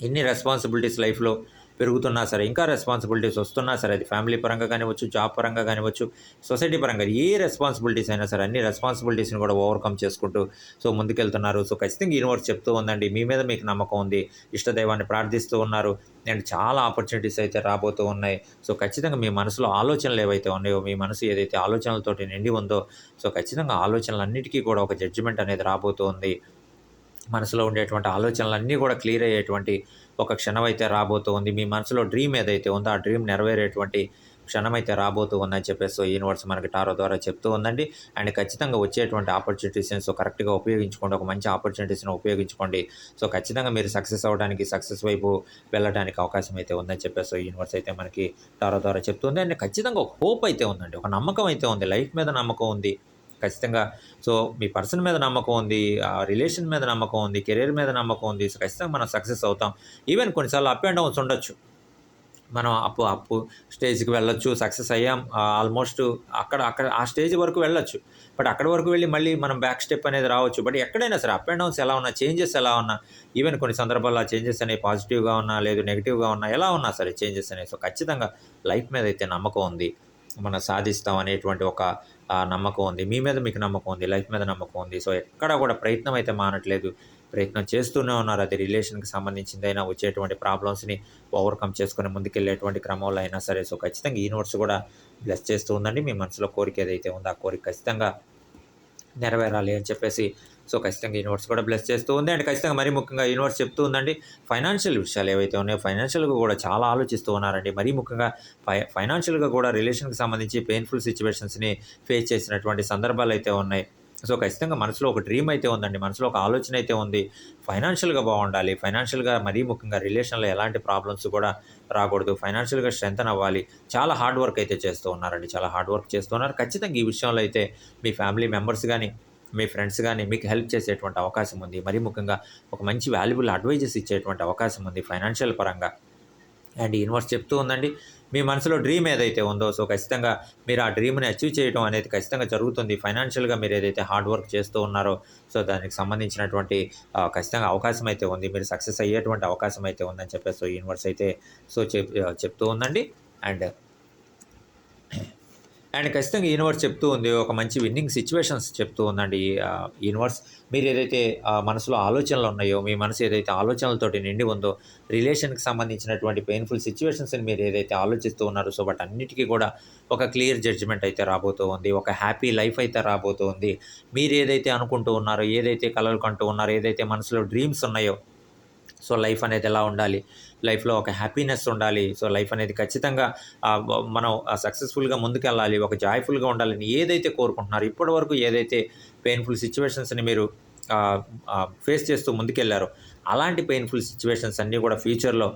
ఎన్ని రెస్పాన్సిబిలిటీస్ లైఫ్లో పెరుగుతున్నా సరే ఇంకా రెస్పాన్సిబిలిటీస్ వస్తున్నా సరే అది ఫ్యామిలీ పరంగా కానివచ్చు జాబ్ పరంగా కానివచ్చు సొసైటీ పరంగా ఏ రెస్పాన్సిబిలిటీస్ అయినా సరే అన్ని రెస్పాన్సిబిలిటీస్ని కూడా ఓవర్కమ్ చేసుకుంటూ సో ముందుకెళ్తున్నారు. సో ఖచ్చితంగా యూనివర్స్ చెప్తూ ఉందండి. మీ మీద మీకు నమ్మకం ఉంది. ఇష్టదైవాన్ని ప్రార్థిస్తూ ఉన్నారు. అండ్ చాలా ఆపర్చునిటీస్ అయితే రాబోతూ ఉన్నాయి. సో ఖచ్చితంగా మీ మనసులో ఆలోచనలు ఏవైతే ఉన్నాయో మీ మనసు ఏదైతే ఆలోచనలతోటి నిండి ఉందో సో ఖచ్చితంగా ఆలోచనలన్నిటికీ కూడా ఒక జడ్జిమెంట్ అనేది రాబోతూ ఉంది. మనసులో ఉండేటువంటి ఆలోచనలన్నీ కూడా క్లియర్ అయ్యేటువంటి ఒక క్షణం అయితే రాబోతూ ఉంది. మీ మనసులో డ్రీమ్ ఏదైతే ఉందో ఆ డ్రీమ్ నెరవేరేటువంటి క్షణం అయితే రాబోతూ ఉందని చెప్పేసి యూనివర్స్ మనకి టారో ద్వారా చెప్తూ ఉందండి. అండ్ ఖచ్చితంగా వచ్చేటువంటి ఆపర్చునిటీస్ని సో కరెక్ట్గా ఉపయోగించుకోండి. ఒక మంచి ఆపర్చునిటీస్ని ఉపయోగించుకోండి. సో ఖచ్చితంగా మీరు సక్సెస్ అవ్వడానికి సక్సెస్ వైపు వెళ్ళడానికి అవకాశం అయితే ఉందని చెప్పేసి యూనివర్స్ అయితే మనకి టారో ద్వారా చెప్తుంది అండ్ ఖచ్చితంగా ఒక హోప్ అయితే ఉందండి. ఒక నమ్మకం అయితే ఉంది. లైఫ్ మీద నమ్మకం ఉంది. ఖచ్చితంగా. సో మీ పర్సన్ మీద నమ్మకం ఉంది ఆ రిలేషన్ మీద నమ్మకం ఉంది కెరీర్ మీద నమ్మకం ఉంది ఖచ్చితంగా మనం సక్సెస్ అవుతాం. ఈవెన్ కొన్నిసార్లు అప్ అండ్ డౌన్స్ ఉండొచ్చు. మనం అప్పు అప్పు స్టేజ్కి వెళ్ళొచ్చు సక్సెస్ అయ్యాం ఆల్మోస్ట్ అక్కడ అక్కడ ఆ స్టేజ్ వరకు వెళ్ళొచ్చు. బట్ అక్కడ వరకు వెళ్ళి మళ్ళీ మనం బ్యాక్ స్టెప్ అనేది రావచ్చు. బట్ ఎక్కడైనా సరే అప్ అండ్ డౌన్స్ ఎలా ఉన్నా చేంజెస్ ఎలా ఉన్నా ఈవెన్ కొన్ని సందర్భాల్లో ఆ చేంజెస్ అనేవి పాజిటివ్గా ఉన్నా లేదు నెగిటివ్గా ఉన్నా ఎలా ఉన్నా సరే చేంజెస్ అనేవి. సో ఖచ్చితంగా లైఫ్ మీద అయితే నమ్మకం ఉంది. మనం సాధిస్తాం అనేటువంటి ఒక నమ్మకం ఉంది. మీ మీద మీకు నమ్మకం ఉంది. లైఫ్ మీద నమ్మకం ఉంది. సో ఎక్కడ కూడా ప్రయత్నం అయితే మానట్లేదు. ప్రయత్నం చేస్తూనే ఉన్నారు. అది రిలేషన్కి సంబంధించిందైనా వచ్చేటువంటి ప్రాబ్లమ్స్ని ఓవర్కమ్ చేసుకుని ముందుకెళ్ళేటువంటి క్రమంలో అయినా సరే. సో ఖచ్చితంగా యూనివర్స్ కూడా బ్లెస్ చేస్తూ ఉందండి మీ మనసులో కోరిక ఏదైతే ఉందో ఆ కోరిక ఖచ్చితంగా నెరవేరాలి అని చెప్పేసి సో ఖచ్చితంగా యూనివర్స్ కూడా బ్లెస్ చేస్తూ ఉంది. అండ్ ఖచ్చితంగా మరీ ముఖ్యంగా యూనివర్స్ చెప్తూ ఉందండి ఫైనాన్షియల్ విషయాలు ఏవైతే ఉన్నాయో ఫైనాన్షియల్గా కూడా చాలా ఆలోచిస్తూ ఉన్నారండి. మరీ ముఖ్యంగా ఫై ఫైనాన్షియల్గా కూడా రిలేషన్కి సంబంధించి పెయిన్ఫుల్ సిచ్యువేషన్స్ని ఫేస్ చేసినటువంటి సందర్భాలు అయితే ఉన్నాయి. సో ఖచ్చితంగా మనసులో ఒక డ్రీమ్ అయితే ఉందండి మనసులో ఒక ఆలోచన అయితే ఉంది. ఫైనాన్షియల్గా బాగుండాలి ఫైనాన్షియల్గా మరీ ముఖ్యంగా రిలేషన్లో ఎలాంటి ప్రాబ్లమ్స్ కూడా రాకూడదు. ఫైనాన్షియల్గా స్ట్రెంతన్ అవ్వాలి. చాలా హార్డ్ వర్క్ అయితే చేస్తూ ఉన్నారండి చాలా హార్డ్ వర్క్ చేస్తున్నారు ఖచ్చితంగా ఈ విషయంలో అయితే మీ ఫ్యామిలీ మెంబర్స్ కానీ మీ ఫ్రెండ్స్ కానీ మీకు హెల్ప్ చేసేటువంటి అవకాశం ఉంది. మరీ ముఖ్యంగా ఒక మంచి వాల్యుబుల్ అడ్వైజెస్ ఇచ్చేటువంటి అవకాశం ఉంది ఫైనాన్షియల్ పరంగా. అండ్ యూనివర్స్ చెప్తూ ఉందండి మీ మనసులో డ్రీమ్ ఏదైతే ఉందో సో ఖచ్చితంగా మీరు ఆ డ్రీమ్ని అచీవ్ చేయడం అనేది ఖచ్చితంగా జరుగుతుంది. ఫైనాన్షియల్గా మీరు ఏదైతే హార్డ్ వర్క్ చేస్తూ ఉన్నారో సో దానికి సంబంధించినటువంటి ఖచ్చితంగా అవకాశం అయితే ఉంది. మీరు సక్సెస్ అయ్యేటువంటి అవకాశం అయితే ఉందని చెప్పేసి సో యూనివర్స్ అయితే సో చెప్ చెప్తూ ఉందండి. అండ్ అండ్ ఖచ్చితంగా యూనివర్స్ చెప్తూ ఉంది. ఒక మంచి విన్నింగ్ సిచ్యువేషన్స్ చెప్తూ ఉందండి. యూనివర్స్ మీరు ఏదైతే మనసులో ఆలోచనలు ఉన్నాయో మీ మనసు ఏదైతే ఆలోచనలతోటి నిండి ఉందో రిలేషన్కి సంబంధించినటువంటి పెయిన్ఫుల్ సిచ్యువేషన్స్ని మీరు ఏదైతే ఆలోచిస్తూ ఉన్నారో సో వాటి అన్నిటికీ కూడా ఒక క్లియర్ జడ్జిమెంట్ అయితే రాబోతూ ఉంది. ఒక హ్యాపీ లైఫ్ అయితే రాబోతూ ఉంది. మీరు ఏదైతే అనుకుంటూ ఉన్నారో ఏదైతే కలలు కంటూ ఉన్నారో ఏదైతే మనసులో డ్రీమ్స్ ఉన్నాయో సో లైఫ్ అనేది ఎలా ఉండాలి? లైఫ్లో ఒక హ్యాపీనెస్ ఉండాలి. సో లైఫ్ అనేది ఖచ్చితంగా మనం సక్సెస్ఫుల్గా ముందుకెళ్ళాలి ఒక జాయ్ఫుల్గా ఉండాలని ఏదైతే కోరుకుంటున్నారో ఇప్పటి వరకు ఏదైతే పెయిన్ఫుల్ సిచ్యువేషన్స్ని మీరు ఫేస్ చేస్తూ ముందుకెళ్ళారో అలాంటి పెయిన్ఫుల్ సిచ్యువేషన్స్ అన్నీ కూడా ఫ్యూచర్లో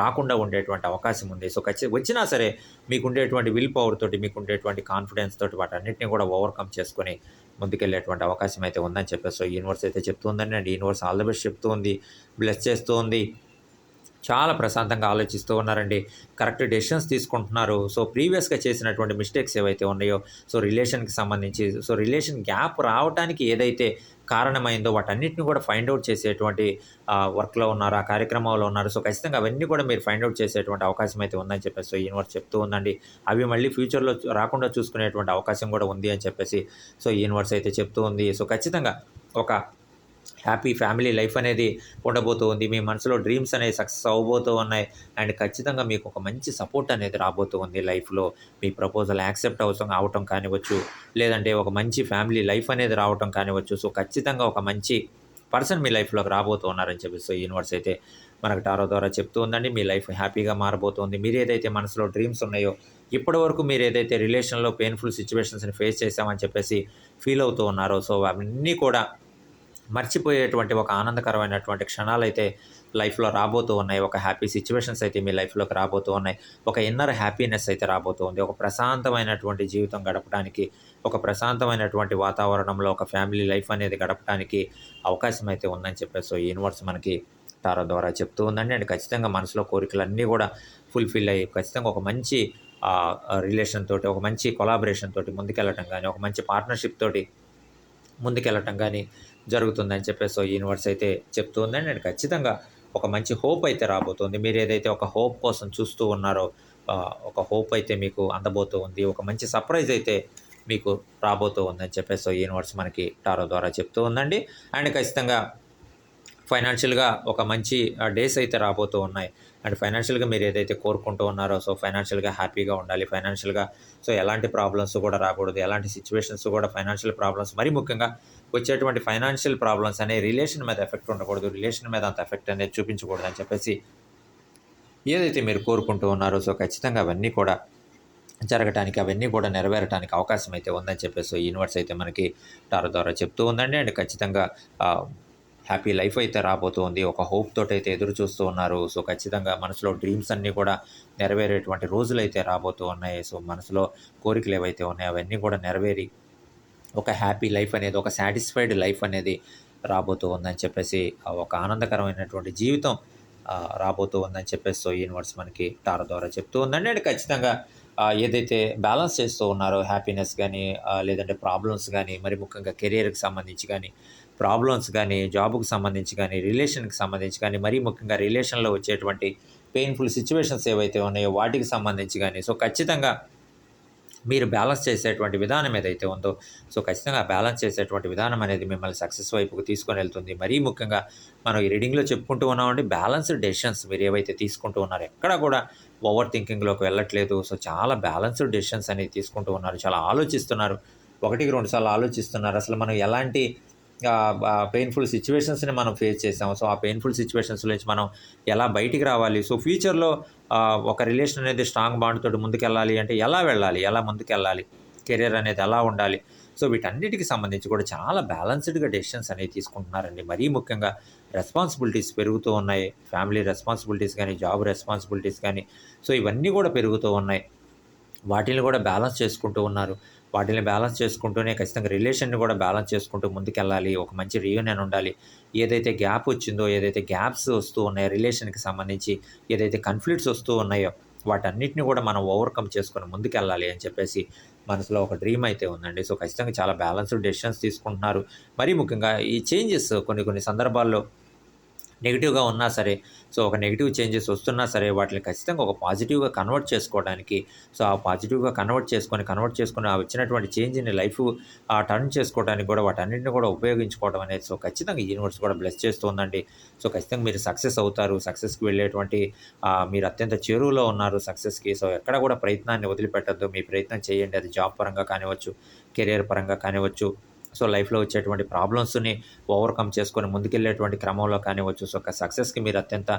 రాకుండా ఉండేటువంటి అవకాశం ఉంది. సో ఖచ్చితంగా వచ్చినా సరే మీకు ఉండేటువంటి విల్ పవర్ తోటి మీకు ఉండేటువంటి కాన్ఫిడెన్స్ తోటి వాటన్నిటిని కూడా ఓవర్కమ్ చేసుకొని ముందుకెళ్ళేటువంటి అవకాశం అయితే ఉందని చెప్పేసి సో యూనివర్స్ అయితే చెప్తుందండి and universe all the best చెప్తూ ఉంది. బ్లెస్ చేస్తూ ఉంది. చాలా ప్రశాంతంగా ఆలోచిస్తూ ఉన్నారండి. కరెక్ట్ డెసిషన్స్ తీసుకుంటున్నారు. సో ప్రీవియస్గా చేసినటువంటి మిస్టేక్స్ ఏవైతే ఉన్నాయో సో రిలేషన్కి సంబంధించి సో రిలేషన్ గ్యాప్ రావడానికి ఏదైతే కారణమైందో వాటన్నిటిని కూడా ఫైండ్ అవుట్ చేసేటువంటి వర్క్లో ఉన్నారు ఆ కార్యక్రమంలో ఉన్నారు. సో ఖచ్చితంగా అవన్నీ కూడా మీరు ఫైండ్ అవుట్ చేసేటువంటి అవకాశం అయితే ఉందని చెప్పేసి సో యూనివర్స్ చెప్తూ ఉందండి. అవి మళ్ళీ ఫ్యూచర్లో రాకుండా చూసుకునేటువంటి అవకాశం కూడా ఉంది అని చెప్పేసి సో యూనివర్స్ అయితే చెప్తూ ఉంది. సో ఖచ్చితంగా ఒక హ్యాపీ ఫ్యామిలీ లైఫ్ అనేది ఉండబోతూ ఉంది. మీ మనసులో డ్రీమ్స్ అనేవి సక్సెస్ అవ్వబోతూ ఉన్నాయి. అండ్ ఖచ్చితంగా మీకు ఒక మంచి సపోర్ట్ అనేది రాబోతూ ఉంది లైఫ్లో. మీ ప్రపోజల్ యాక్సెప్ట్ అవసరం అవటం కానివచ్చు లేదంటే ఒక మంచి ఫ్యామిలీ లైఫ్ అనేది రావటం కానివచ్చు సో ఖచ్చితంగా ఒక మంచి పర్సన్ మీ లైఫ్లోకి రాబోతూ ఉన్నారని చెప్పి సో యూనివర్స్ అయితే మనకు టారో ద్వారా చెప్తూ ఉందండి. మీ లైఫ్ హ్యాపీగా మారబోతోంది మీరు ఏదైతే మనసులో డ్రీమ్స్ ఉన్నాయో ఇప్పటి వరకు మీరు ఏదైతే రిలేషన్లో పెయిన్ఫుల్ సిచ్యువేషన్స్ని ఫేస్ చేసామని చెప్పేసి ఫీల్ అవుతూ ఉన్నారో సో అవన్నీ కూడా మర్చిపోయేటువంటి ఒక ఆనందకరమైనటువంటి క్షణాలు అయితే లైఫ్లో రాబోతూ ఉన్నాయి. ఒక హ్యాపీ సిచ్యువేషన్స్ అయితే మీ లైఫ్లోకి రాబోతూ ఉన్నాయి. ఒక ఇన్నర్ హ్యాపీనెస్ అయితే రాబోతూ ఉంది. ఒక ప్రశాంతమైనటువంటి జీవితం గడపడానికి ఒక ప్రశాంతమైనటువంటి వాతావరణంలో ఒక ఫ్యామిలీ లైఫ్ అనేది గడపడానికి అవకాశం అయితే ఉందని చెప్పేసి సో యూనివర్స్ మనకి టారో ద్వారా చెప్తూ ఉందండి. అండ్ ఖచ్చితంగా మనసులో కోరికలన్నీ కూడా ఫుల్ఫిల్ అయ్యి ఖచ్చితంగా ఒక మంచి రిలేషన్ తోటి ఒక మంచి కొలాబరేషన్ తోటి ముందుకెళ్ళటం కానీ ఒక మంచి పార్ట్నర్షిప్ తోటి ముందుకెళ్ళటం కానీ జరుగుతుందని చెప్పేసి సో యూనివర్స్ అయితే చెప్తూ ఉందండి అండ్ ఖచ్చితంగా ఒక మంచి హోప్ అయితే రాబోతుంది. మీరు ఏదైతే ఒక హోప్ కోసం చూస్తూ ఉన్నారో ఒక హోప్ అయితే మీకు అందబోతూ ఉంది. ఒక మంచి సర్ప్రైజ్ అయితే మీకు రాబోతూ ఉందని చెప్పేసి సో యూనివర్స్ మనకి టారో ద్వారా చెప్తూ ఉందండి. అండ్ ఖచ్చితంగా ఫైనాన్షియల్గా ఒక మంచి డేస్ అయితే రాబోతూ ఉన్నాయి. అండ్ ఫైనాన్షియల్గా మీరు ఏదైతే కోరుకుంటూ ఉన్నారో సో ఫైనాన్షియల్గా హ్యాపీగా ఉండాలి. ఫైనాన్షియల్గా సో ఎలాంటి ప్రాబ్లమ్స్ కూడా రాకూడదు. ఎలాంటి సిచ్యువేషన్స్ కూడా ఫైనాన్షియల్ ప్రాబ్లమ్స్ మరీ ముఖ్యంగా వచ్చేటువంటి ఫైనాన్షియల్ ప్రాబ్లమ్స్ అనే రిలేషన్ మీద ఎఫెక్ట్ ఉండకూడదు రిలేషన్ మీద అంత ఎఫెక్ట్ అనేది చూపించకూడదు అని చెప్పేసి ఏదైతే మీరు కోరుకుంటూ ఉన్నారో సో ఖచ్చితంగా అవన్నీ కూడా జరగటానికి అవన్నీ కూడా నెరవేరటానికి అవకాశం అయితే ఉందని చెప్పేసి యూనివర్స్ అయితే మనకి టారో ద్వారా చెప్తూ ఉందండి. అండ్ ఖచ్చితంగా హ్యాపీ లైఫ్ అయితే రాబోతుంది ఒక హోప్ తోటి అయితే ఎదురు చూస్తూ ఉన్నారు. సో ఖచ్చితంగా మనసులో డ్రీమ్స్ అన్నీ కూడా నెరవేరేటువంటి రోజులు అయితే రాబోతూ ఉన్నాయి. సో మనసులో కోరికలు ఏవైతే ఉన్నాయో అవన్నీ కూడా నెరవేరి ఒక హ్యాపీ లైఫ్ అనేది ఒక సాటిస్ఫైడ్ లైఫ్ అనేది రాబోతూ ఉందని చెప్పేసి ఒక ఆనందకరమైనటువంటి జీవితం రాబోతూ ఉందని చెప్పేసి సో యూనివర్స్ మనకి టార ద్వారా చెప్తూ ఉందండి. అండ్ ఖచ్చితంగా ఏదైతే బ్యాలెన్స్ చేస్తూ ఉన్నారో హ్యాపీనెస్ కానీ లేదంటే ప్రాబ్లమ్స్ కానీ మరి ముఖ్యంగా కెరియర్కి సంబంధించి కానీ ప్రాబ్లమ్స్ కానీ జాబ్కి సంబంధించి కానీ రిలేషన్కి సంబంధించి కానీ మరీ ముఖ్యంగా రిలేషన్లో వచ్చేటువంటి పెయిన్ఫుల్ సిచ్యువేషన్స్ ఏవైతే ఉన్నాయో వాటికి సంబంధించి కానీ సో ఖచ్చితంగా మీరు బ్యాలెన్స్ చేసేటువంటి విధానం ఏదైతే ఉందో సో ఖచ్చితంగా బ్యాలెన్స్ చేసేటువంటి విధానం అనేది మిమ్మల్ని సక్సెస్ వైపుకు తీసుకొని వెళ్తుంది. మరీ ముఖ్యంగా మనం ఈ రీడింగ్లో చెప్పుకుంటూ ఉన్నామండి బ్యాలెన్స్డ్ డెసిషన్స్ మీరు ఏవైతే తీసుకుంటూ ఉన్నారో ఎక్కడ కూడా ఓవర్ థింకింగ్లోకి వెళ్ళట్లేదు. సో చాలా బ్యాలెన్స్డ్ డెసిషన్స్ అనేది తీసుకుంటూ ఉన్నారు. చాలా ఆలోచిస్తున్నారు. ఒకటికి రెండు సార్లు ఆలోచిస్తున్నారు. అసలు మనం ఎలాంటి పెయిన్ఫుల్ సిచ్యువేషన్స్ని మనం ఫేస్ చేసాం సో ఆ పెయిన్ఫుల్ సిచ్యువేషన్స్ నుంచి మనం ఎలా బయటికి రావాలి? సో ఫ్యూచర్లో ఒక రిలేషన్ అనేది స్ట్రాంగ్ బాండ్ తోటి ముందుకెళ్ళాలి అంటే ఎలా వెళ్ళాలి? ఎలా ముందుకెళ్ళాలి? కెరీర్ అనేది ఎలా ఉండాలి? సో వీటన్నిటికి సంబంధించి కూడా చాలా బ్యాలెన్స్డ్గా డెసిషన్స్ అనేవి తీసుకుంటున్నారండి. మరీ ముఖ్యంగా రెస్పాన్సిబిలిటీస్ పెరుగుతూ ఉన్నాయి. ఫ్యామిలీ రెస్పాన్సిబిలిటీస్ కానీ జాబ్ రెస్పాన్సిబిలిటీస్ కానీ సో ఇవన్నీ కూడా పెరుగుతూ ఉన్నాయి. వాటిని కూడా బ్యాలెన్స్ చేసుకుంటూ ఉన్నారు. వాటిని బ్యాలెన్స్ చేసుకుంటూనే ఖచ్చితంగా రిలేషన్ని కూడా బ్యాలెన్స్ చేసుకుంటూ ముందుకెళ్ళాలి. ఒక మంచి రీయూనియన్ ఉండాలి. ఏదైతే గ్యాప్ వచ్చిందో ఏదైతే గ్యాప్స్ వస్తూ ఉన్నాయో రిలేషన్కి సంబంధించి ఏదైతే కన్ఫ్లిక్ట్స్ వస్తూ ఉన్నాయో వాటన్నిటిని కూడా మనం ఓవర్కమ్ చేసుకొని ముందుకెళ్ళాలి అని చెప్పేసి మనసులో ఒక డ్రీమ్ అయితే ఉందండి. సో ఖచ్చితంగా చాలా బ్యాలెన్స్డ్ డెసిషన్స్ తీసుకుంటున్నారు. మరీ ముఖ్యంగా ఈ చేంజెస్ కొన్ని కొన్ని సందర్భాల్లో నెగిటివ్గా ఉన్నా సరే సో ఒక నెగిటివ్ చేంజెస్ వస్తున్నా సరే వాటిని ఖచ్చితంగా ఒక పాజిటివ్గా కన్వర్ట్ చేసుకోవడానికి సో ఆ పాజిటివ్గా కన్వర్ట్ చేసుకొని కన్వర్ట్ చేసుకొని ఆ వచ్చినటువంటి చేంజ్ని లైఫ్ ఆ టర్న్ చేసుకోవడానికి కూడా వాటన్నింటిని కూడా ఉపయోగించుకోవడం అనేది సో ఖచ్చితంగా యూనివర్స్ కూడా బ్లెస్ చేస్తుందండి. సో ఖచ్చితంగా మీరు సక్సెస్ అవుతారు సక్సెస్కి వెళ్ళేటువంటి మీరు అత్యంత చేరువలో ఉన్నారు సక్సెస్కి సో ఎక్కడ కూడా ప్రయత్నాన్ని వదిలిపెట్టద్దు మీ ప్రయత్నం చేయండి. అది జాబ్ పరంగా కానివ్వచ్చు కెరియర్ పరంగా కానివ్వచ్చు సో లైఫ్లో వచ్చేటువంటి ప్రాబ్లమ్స్ని ఓవర్కమ్ చేసుకొని ముందుకెళ్ళేటువంటి క్రమంలో కానివ్వచ్చు. సో ఒక సక్సెస్కి మీరు అత్యంత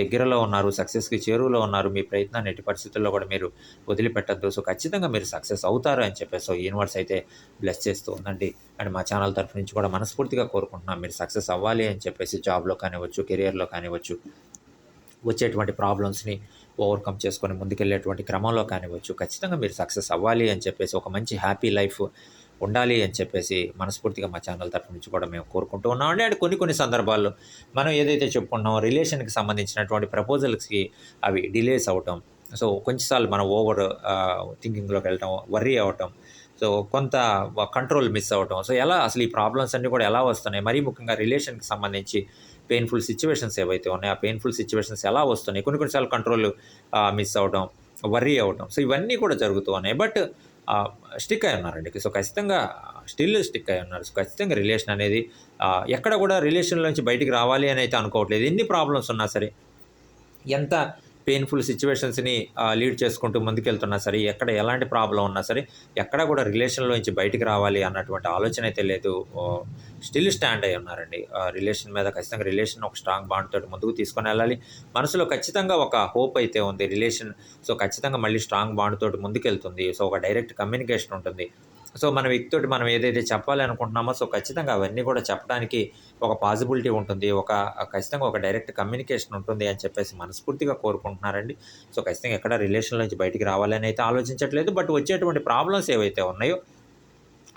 దగ్గరలో ఉన్నారు సక్సెస్కి చేరువలో ఉన్నారు. మీ ప్రయత్నాన్ని ఎట్టి పరిస్థితుల్లో కూడా మీరు వదిలిపెట్టద్దు. సో ఖచ్చితంగా మీరు సక్సెస్ అవుతారు అని చెప్పేసి సో యూనివర్స్ అయితే బ్లెస్ చేస్తూ ఉందండి. అండ్ మా ఛానల్ తరఫు నుంచి కూడా మనస్ఫూర్తిగా కోరుకుంటున్నాం. మీరు సక్సెస్ అవ్వాలి అని చెప్పేసి జాబ్లో కానివ్వచ్చు కెరియర్లో కానివ్వచ్చు వచ్చేటువంటి ప్రాబ్లమ్స్ని ఓవర్కమ్ చేసుకొని ముందుకెళ్ళేటువంటి క్రమంలో కానివ్వచ్చు ఖచ్చితంగా మీరు సక్సెస్ అవ్వాలి అని చెప్పేసి ఒక మంచి హ్యాపీ లైఫ్ ఉండాలి అని చెప్పేసి మనస్ఫూర్తిగా మా ఛానల్ తరఫు నుంచి కూడా మేము కోరుకుంటూ ఉన్నామండి. అండ్ కొన్ని కొన్ని సందర్భాల్లో మనం ఏదైతే చెప్పుకున్నామో రిలేషన్కి సంబంధించినటువంటి ప్రపోజల్స్కి అవి డిలేస్ అవటం సో కొంచెంసార్లు మనం ఓవర్ థింకింగ్లోకి వెళ్ళటం వర్రీ అవ్వటం సో కొంత కంట్రోల్ మిస్ అవ్వటం సో ఎలా అసలు ఈ ప్రాబ్లమ్స్ అన్నీ కూడా ఎలా వస్తున్నాయి? మరీ ముఖ్యంగా రిలేషన్కి సంబంధించి పెయిన్ఫుల్ సిచ్యువేషన్స్ ఏవైతే ఉన్నాయో ఆ పెయిన్ఫుల్ సిచ్యువేషన్స్ ఎలా వస్తున్నాయి? కొన్ని కొన్నిసార్లు కంట్రోల్ మిస్ అవ్వడం వర్రీ అవ్వడం సో ఇవన్నీ కూడా జరుగుతూ ఉన్నాయి. బట్ స్టిక్ అయి ఉన్నారండి. సో ఖచ్చితంగా స్టిల్ స్టిక్ అయి ఉన్నారు. సో ఖచ్చితంగా రిలేషన్ అనేది ఎక్కడ కూడా రిలేషన్లోంచి బయటికి రావాలి అని అయితే అనుకోవట్లేదు. ఎన్ని ప్రాబ్లమ్స్ ఉన్నా సరే ఎంత పెయిన్ఫుల్ సిచ్యువేషన్స్ని లీడ్ చేసుకుంటూ ముందుకెళ్తున్నా సరే ఎక్కడ ఎలాంటి ప్రాబ్లం ఉన్నా సరే ఎక్కడ కూడా రిలేషన్లో నుంచి బయటికి రావాలి అన్నటువంటి ఆలోచన అయితే లేదు. స్టిల్ స్టాండ్ అయి ఉన్నారండి. రిలేషన్ మీద ఖచ్చితంగా రిలేషన్ ఒక స్ట్రాంగ్ బాండ్ తోటి ముందుకు తీసుకొని వెళ్ళాలి. మనసులో ఖచ్చితంగా ఒక హోప్ అయితే ఉంది. రిలేషన్ సో ఖచ్చితంగా మళ్ళీ స్ట్రాంగ్ బాండ్ తోటి ముందుకెళ్తుంది. సో ఒక డైరెక్ట్ కమ్యూనికేషన్ ఉంటుంది. సో మన వ్యక్తితోటి మనం ఏదైతే చెప్పాలి అనుకుంటున్నామో సో ఖచ్చితంగా అవన్నీ కూడా చెప్పడానికి ఒక పాసిబిలిటీ ఉంటుంది ఒక ఖచ్చితంగా ఒక డైరెక్ట్ కమ్యూనికేషన్ ఉంటుంది అని చెప్పేసి మనస్ఫూర్తిగా కోరుకుంటున్నారండి. సో ఖచ్చితంగా ఎక్కడ రిలేషన్ నుంచి బయటికి రావాలని అయితే ఆలోచించట్లేదు. బట్ వచ్చేటువంటి ప్రాబ్లమ్స్ ఏవైతే ఉన్నాయో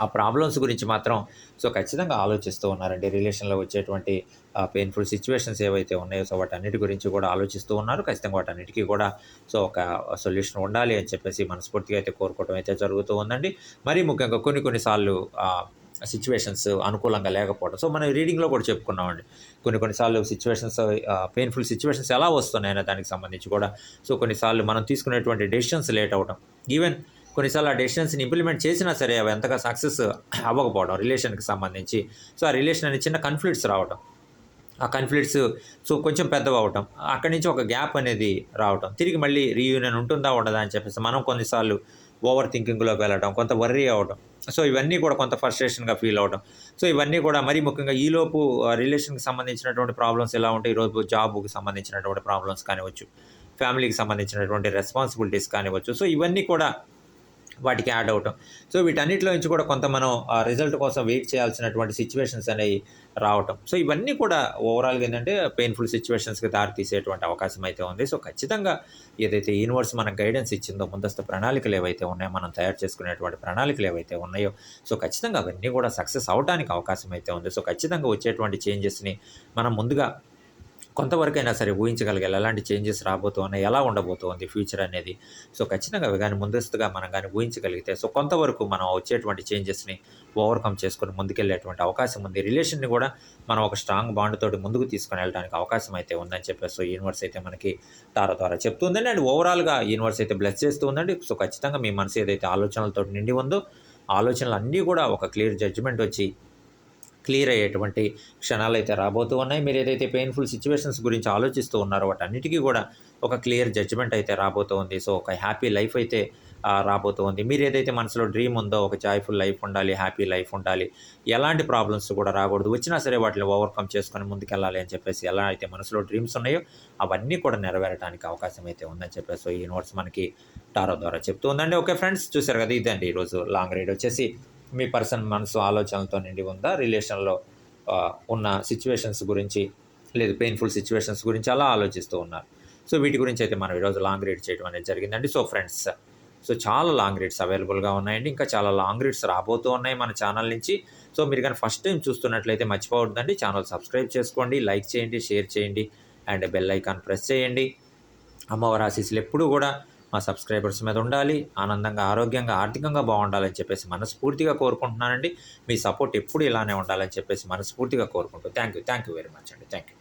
ఆ ప్రాబ్లమ్స్ గురించి మాత్రం సో ఖచ్చితంగా ఆలోచిస్తూ ఉన్నారండి. రిలేషన్లో వచ్చేటువంటి పెయిన్ఫుల్ సిచ్యువేషన్స్ ఏవైతే ఉన్నాయో సో వాటన్నిటి గురించి కూడా ఆలోచిస్తూ ఉన్నారు. ఖచ్చితంగా వాటన్నిటికీ కూడా సో ఒక సొల్యూషన్ ఉండాలి అని చెప్పేసి మనస్ఫూర్తిగా అయితే కోరుకోవడం అయితే జరుగుతూ ఉందండి. మరీ ముఖ్యంగా కొన్ని కొన్నిసార్లు సిచ్యువేషన్స్ అనుకూలంగా లేకపోవడం సో మనం రీడింగ్లో కూడా చెప్పుకున్నామండి. కొన్ని కొన్నిసార్లు సిచ్యువేషన్స్ పెయిన్ఫుల్ సిచ్యువేషన్స్ ఎలా వస్తున్నాయనే దానికి సంబంధించి కూడా సో కొన్నిసార్లు మనం తీసుకునేటువంటి డెసిషన్స్ లేట్ అవ్వడం ఈవెన్ కొన్నిసార్లు ఆ డెసిషన్స్ని ఇంప్లిమెంట్ చేసినా సరే అవి ఎంతగా సక్సెస్ అవ్వకపోవడం రిలేషన్కి సంబంధించి. సో ఆ రిలేషన్ అనేది చిన్న కన్ఫ్లిక్ట్స్ రావడం ఆ కన్ఫ్లిక్ట్స్ సో కొంచెం పెద్దవి అవటం. అక్కడి నుంచి ఒక గ్యాప్ అనేది రావటం. తిరిగి మళ్ళీ రీయూనియన్ ఉంటుందా ఉండదా అని చెప్పేసి మనం కొన్నిసార్లు ఓవర్ థింకింగ్లోకి వెళ్ళడం కొంత వర్రీ అవ్వడం సో ఇవన్నీ కూడా కొంత ఫ్రస్ట్రేషన్గా ఫీల్ అవడం సో ఇవన్నీ కూడా మరీ ముఖ్యంగా ఈలోపు రిలేషన్కి సంబంధించినటువంటి ప్రాబ్లమ్స్ ఎలా ఉంటాయి? ఈరోజు జాబ్కి సంబంధించినటువంటి ప్రాబ్లమ్స్ కానివచ్చు ఫ్యామిలీకి సంబంధించినటువంటి రెస్పాన్సిబిలిటీస్ కానివచ్చు సో ఇవన్నీ కూడా వాటికి యాడ్ అవటం సో వీటన్నిటిలో నుంచి కూడా కొంత మనం ఆ రిజల్ట్ కోసం వెయిట్ చేయాల్సినటువంటి సిచ్యువేషన్స్ అనేవి రావటం. సో ఇవన్నీ కూడా ఓవరాల్గా ఏంటంటే పెయిన్ఫుల్ సిచ్యువేషన్స్కి దారి తీసేటువంటి అవకాశం అయితే ఉంది. సో ఖచ్చితంగా ఏదైతే యూనివర్స్ మనకు గైడెన్స్ ఇచ్చిందో ముందస్తు ప్రణాళికలు ఏవైతే ఉన్నాయో మనం తయారు చేసుకునేటువంటి ప్రణాళికలు ఏవైతే ఉన్నాయో సో ఖచ్చితంగా అవన్నీ కూడా సక్సెస్ అవడానికి అవకాశం అయితే ఉంది. సో ఖచ్చితంగా వచ్చేటువంటి చేంజెస్ని మనం ముందుగా కొంతవరకైనా సరే ఊహించగలిగారు ఎలాంటి చేంజెస్ రాబోతున్నాయి ఎలా ఉండబోతోంది ఫ్యూచర్ అనేది. సో ఖచ్చితంగా కానీ ముందస్తుగా మనం కానీ ఊహించగలిగితే సో కొంతవరకు మనం వచ్చేటువంటి చేంజెస్ని ఓవర్కమ్ చేసుకొని ముందుకెళ్ళేటువంటి అవకాశం ఉంది. రిలేషన్ని కూడా మనం ఒక స్ట్రాంగ్ బాండ్ తోటి ముందుకు తీసుకొని వెళ్ళడానికి అవకాశం అయితే ఉందని చెప్పేసి సో యూనివర్స్ అయితే మనకి తారా ద్వారా చెప్తుందండి. అండ్ ఓవరాల్గా యూనివర్స్ అయితే బ్లెస్ చేస్తూ ఉందండి. సో ఖచ్చితంగా మీ మనసు ఏదైతే ఆలోచనలతో నిండి ఉందో ఆలోచనలు అన్నీ కూడా ఒక క్లియర్ జడ్జిమెంట్ వచ్చి క్లియర్ అయ్యేటువంటి క్షణాలు అయితే రాబోతూ ఉన్నాయి. మీరు ఏదైతే పెయిన్ఫుల్ సిచ్యువేషన్స్ గురించి ఆలోచిస్తూ ఉన్నారో వాటన్నిటికీ కూడా ఒక క్లియర్ జడ్జిమెంట్ అయితే రాబోతూ ఉంది. సో ఒక హ్యాపీ లైఫ్ అయితే ఆ, రాబోతూ ఉంది. మీరు ఏదైతే మనసులో డ్రీమ్ ఉందో ఒక జాయ్ఫుల్ లైఫ్ ఉండాలి హ్యాపీ లైఫ్ ఉండాలి ఎలాంటి ప్రాబ్లమ్స్ కూడా రాకూడదు. వచ్చినా సరే వాటిని ఓవర్కమ్ చేసుకొని ముందుకెళ్ళాలి అని చెప్పేసి ఎలా అయితే మనసులో డ్రీమ్స్ ఉన్నాయో అవన్నీ కూడా నెరవేరడానికి అవకాశం అయితే ఉందని చెప్పేసి ఈ నోట్స్ మనకి టారో ద్వారా చెప్తూ ఉందండి. ఓకే ఫ్రెండ్స్ చూసారు కదా ఇదండి ఈరోజు లాంగ్ రైడ్ వచ్చేసి. మీ పర్సన్ మనసు ఆలోచనలతో నిండి ఉందా? రిలేషన్లో ఉన్న సిచ్యువేషన్స్ గురించి లేదు పెయిన్ఫుల్ సిచ్యువేషన్స్ గురించి అలా ఆలోచిస్తూ ఉన్నారు. సో వీటి గురించి అయితే మనం ఈరోజు లాంగ్ రీడ్ చేయడం అనేది జరిగిందండి. సో ఫ్రెండ్స్ సో చాలా లాంగ్ రీడ్స్ అవైలబుల్గా ఉన్నాయండి. ఇంకా చాలా లాంగ్ రీడ్స్ రాబోతూ ఉన్నాయి మన ఛానల్ నుంచి. సో మీరు కానీ ఫస్ట్ టైం చూస్తున్నట్లయితే మర్చిపోవద్దండి. ఛానల్ సబ్స్క్రైబ్ చేసుకోండి లైక్ చేయండి షేర్ చేయండి అండ్ బెల్ ఐకాన్ ప్రెస్ చేయండి. అమ్మవారి ఆశీస్సులు ఎప్పుడూ కూడా మా సబ్స్క్రైబర్స్ మీద ఉండాలి ఆనందంగా ఆరోగ్యంగా ఆర్థికంగా బాగుండాలని చెప్పేసి మనస్ఫూర్తిగా కోరుకుంటున్నానండి. మీ సపోర్ట్ ఎప్పుడు ఇలానే ఉండాలని చెప్పేసి మనస్ఫూర్తిగా కోరుకుంటూ thank you thank you very much అండి. Thank you